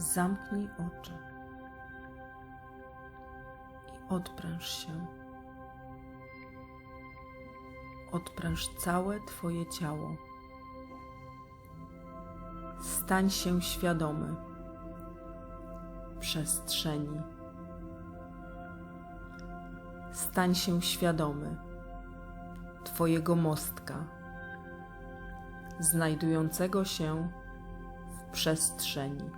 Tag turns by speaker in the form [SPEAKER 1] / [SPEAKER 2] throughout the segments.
[SPEAKER 1] zamknij oczy i odpręż się. Odpręż całe Twoje ciało. Stań się świadomy przestrzeni. Stań się świadomy Twojego mostka, znajdującego się w przestrzeni.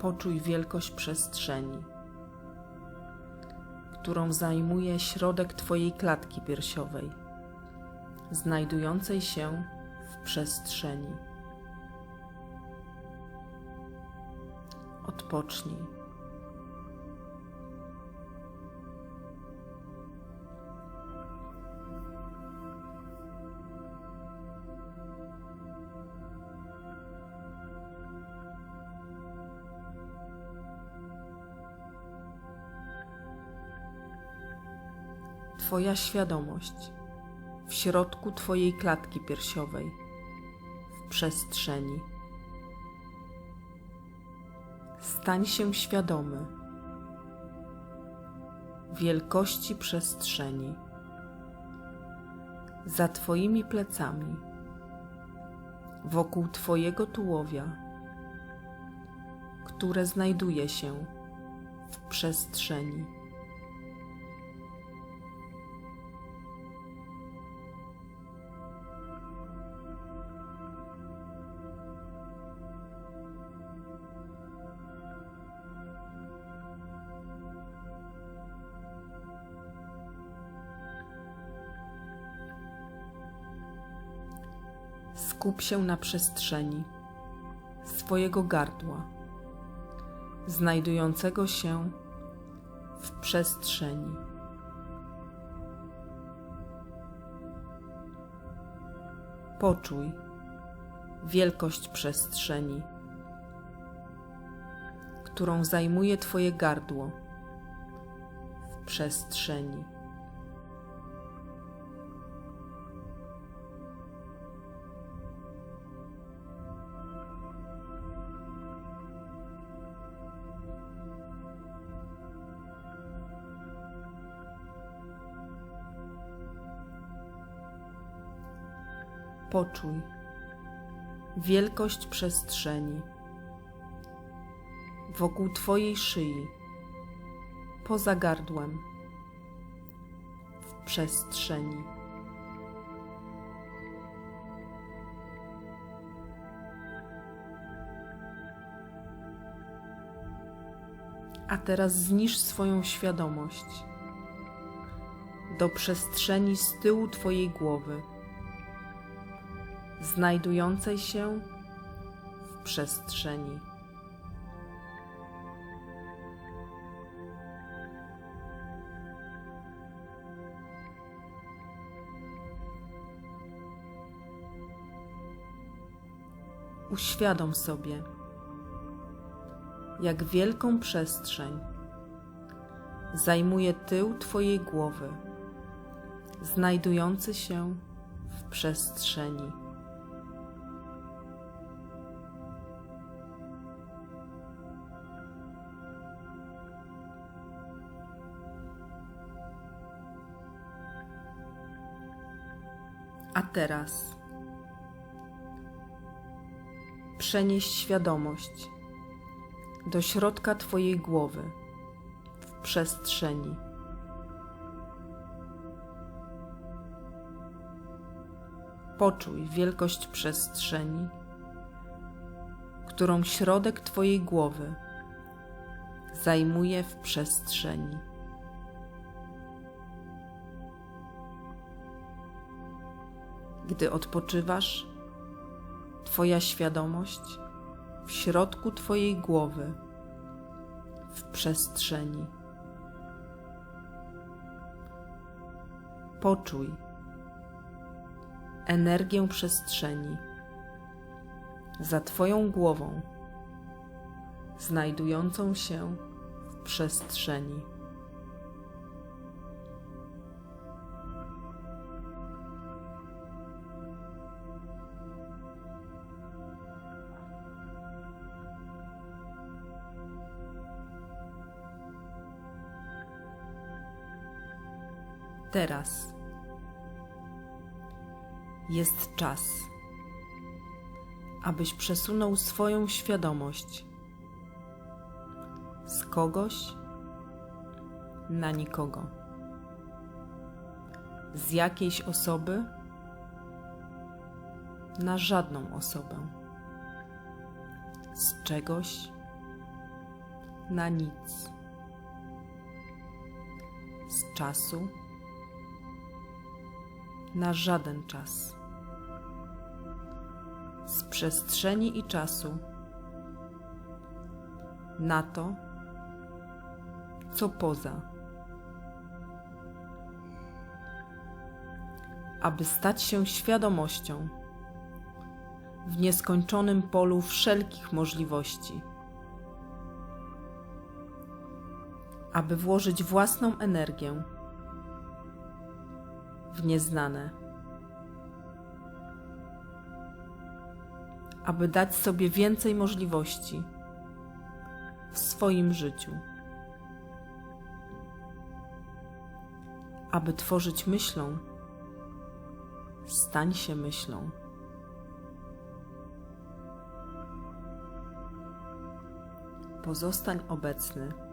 [SPEAKER 1] Poczuj wielkość przestrzeni, którą zajmuje środek Twojej klatki piersiowej, znajdującej się w przestrzeni. Odpocznij. Twoja świadomość w środku Twojej klatki piersiowej, w przestrzeni. Stań się świadomy wielkości przestrzeni za Twoimi plecami, wokół Twojego tułowia, które znajduje się w przestrzeni. Skup się na przestrzeni swojego gardła, znajdującego się w przestrzeni. Poczuj wielkość przestrzeni, którą zajmuje Twoje gardło w przestrzeni. Poczuj. Wielkość przestrzeni. Wokół Twojej szyi, poza gardłem, w przestrzeni. A teraz znisz swoją świadomość. Do przestrzeni z tyłu Twojej głowy znajdującej się w przestrzeni. Uświadom sobie, jak wielką przestrzeń zajmuje tył Twojej głowy, znajdujący się w przestrzeni. A teraz przenieś świadomość do środka Twojej głowy w przestrzeni. Poczuj wielkość przestrzeni, którą środek Twojej głowy zajmuje w przestrzeni. Gdy odpoczywasz, Twoja świadomość w środku Twojej głowy, w przestrzeni. Poczuj energię przestrzeni za Twoją głową, znajdującą się w przestrzeni. Teraz. Jest czas, abyś przesunął swoją świadomość z kogoś na nikogo, z jakiejś osoby na żadną osobę, z czegoś na nic, z czasu na żaden czas, z przestrzeni i czasu. Na to, co poza. Aby stać się świadomością w nieskończonym polu wszelkich możliwości, aby włożyć własną energię w nieznane, aby dać sobie więcej możliwości w swoim życiu, aby tworzyć myślą, stań się myślą. Pozostań obecny.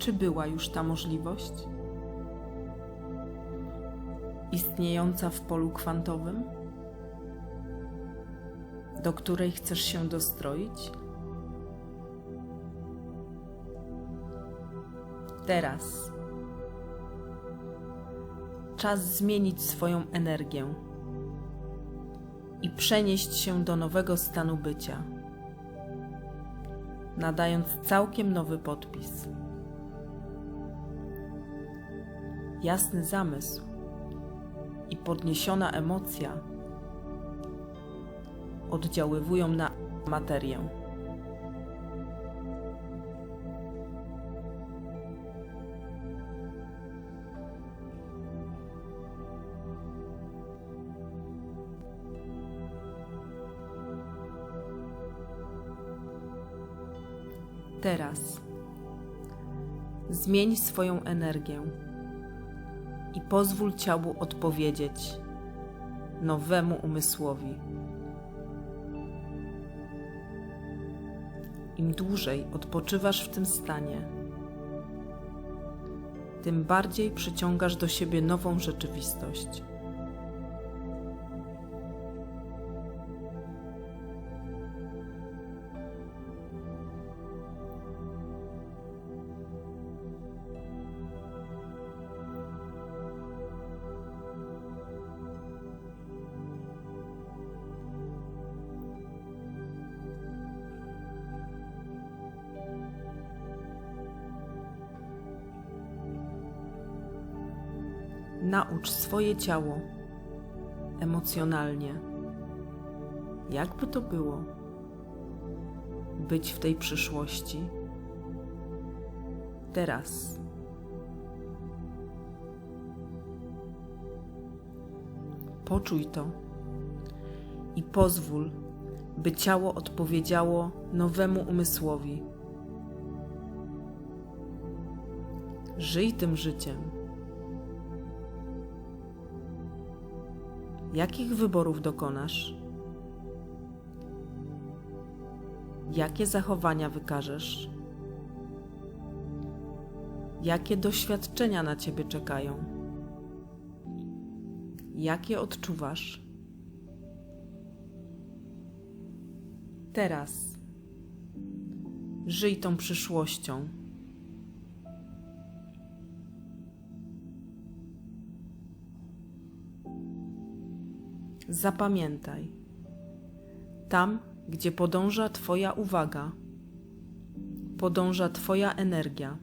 [SPEAKER 1] Czy była już ta możliwość? Istniejąca w polu kwantowym, do której chcesz się dostroić? Teraz czas zmienić swoją energię i przenieść się do nowego stanu bycia, nadając całkiem nowy podpis. Jasny zamysł i podniesiona emocja oddziaływują na materię. Teraz zmień swoją energię i pozwól ciału odpowiedzieć nowemu umysłowi. Im dłużej odpoczywasz w tym stanie, tym bardziej przyciągasz do siebie nową rzeczywistość. Naucz swoje ciało emocjonalnie. Jakby to było być w tej przyszłości? Teraz. Poczuj to i pozwól, by ciało odpowiedziało nowemu umysłowi. Żyj tym życiem. Jakich wyborów dokonasz? Jakie zachowania wykażesz? Jakie doświadczenia na ciebie czekają? Jakie odczuwasz? Teraz żyj tą przyszłością. Zapamiętaj, tam, gdzie podąża Twoja uwaga, podąża Twoja energia.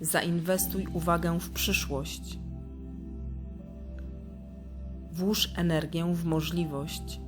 [SPEAKER 1] Zainwestuj uwagę w przyszłość. Włóż energię w możliwość.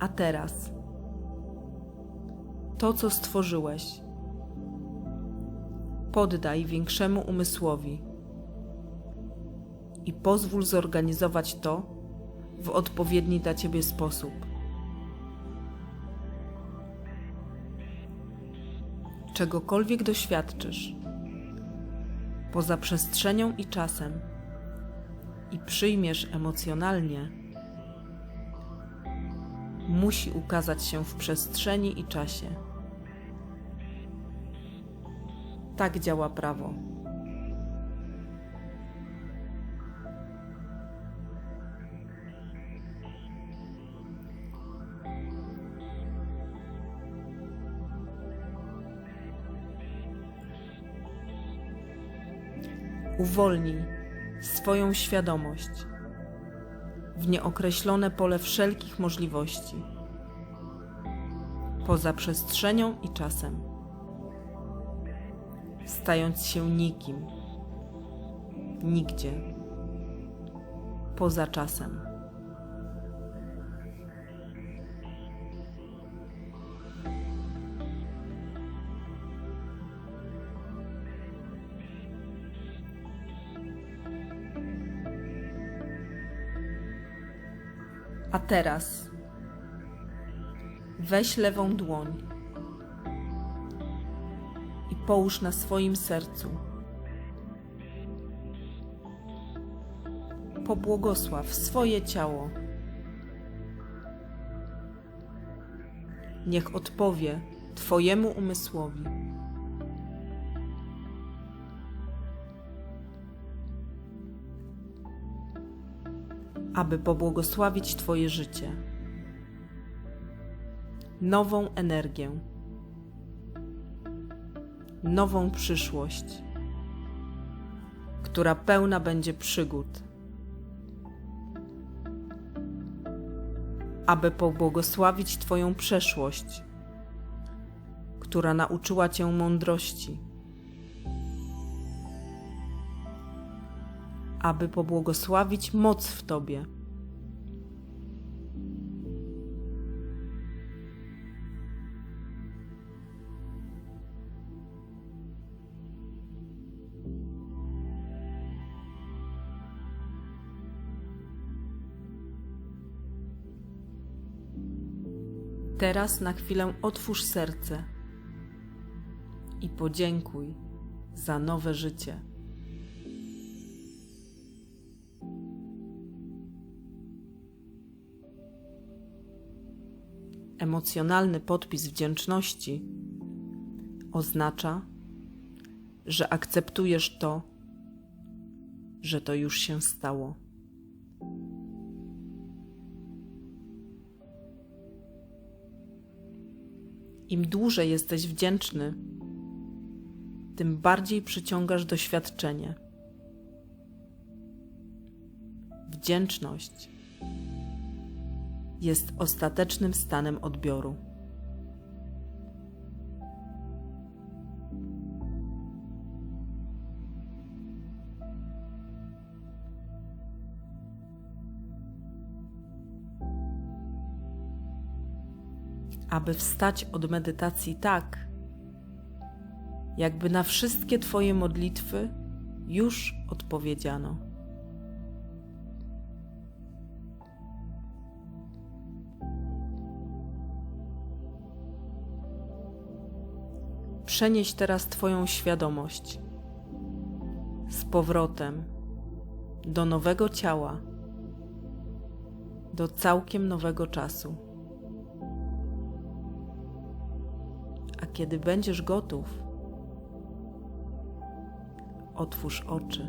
[SPEAKER 1] A teraz. To, co stworzyłeś, poddaj większemu umysłowi. I pozwól zorganizować to w odpowiedni dla ciebie sposób. Czegokolwiek doświadczysz, poza przestrzenią i czasem, i przyjmiesz emocjonalnie, musi ukazać się w przestrzeni i czasie. Tak działa prawo. Uwolnij swoją świadomość w nieokreślone pole wszelkich możliwości, poza przestrzenią i czasem, stając się nikim, nigdzie, poza czasem. A teraz weź lewą dłoń i połóż na swoim sercu. Pobłogosław swoje ciało. Niech odpowie Twojemu umysłowi. Aby pobłogosławić Twoje życie. Nową energię, nową przyszłość, która pełna będzie przygód. Aby pobłogosławić Twoją przeszłość, która nauczyła Cię mądrości. Aby pobłogosławić moc w Tobie. Teraz na chwilę otwórz serce i podziękuj za nowe życie. Emocjonalny podpis wdzięczności oznacza, że akceptujesz to, że to już się stało. Im dłużej jesteś wdzięczny, tym bardziej przyciągasz doświadczenie. Wdzięczność jest ostatecznym stanem odbioru. aby wstać od medytacji tak, jakby na wszystkie Twoje modlitwy już odpowiedziano. Przenieś teraz Twoją świadomość z powrotem do nowego ciała, do całkiem nowego czasu. A kiedy będziesz gotów, otwórz oczy.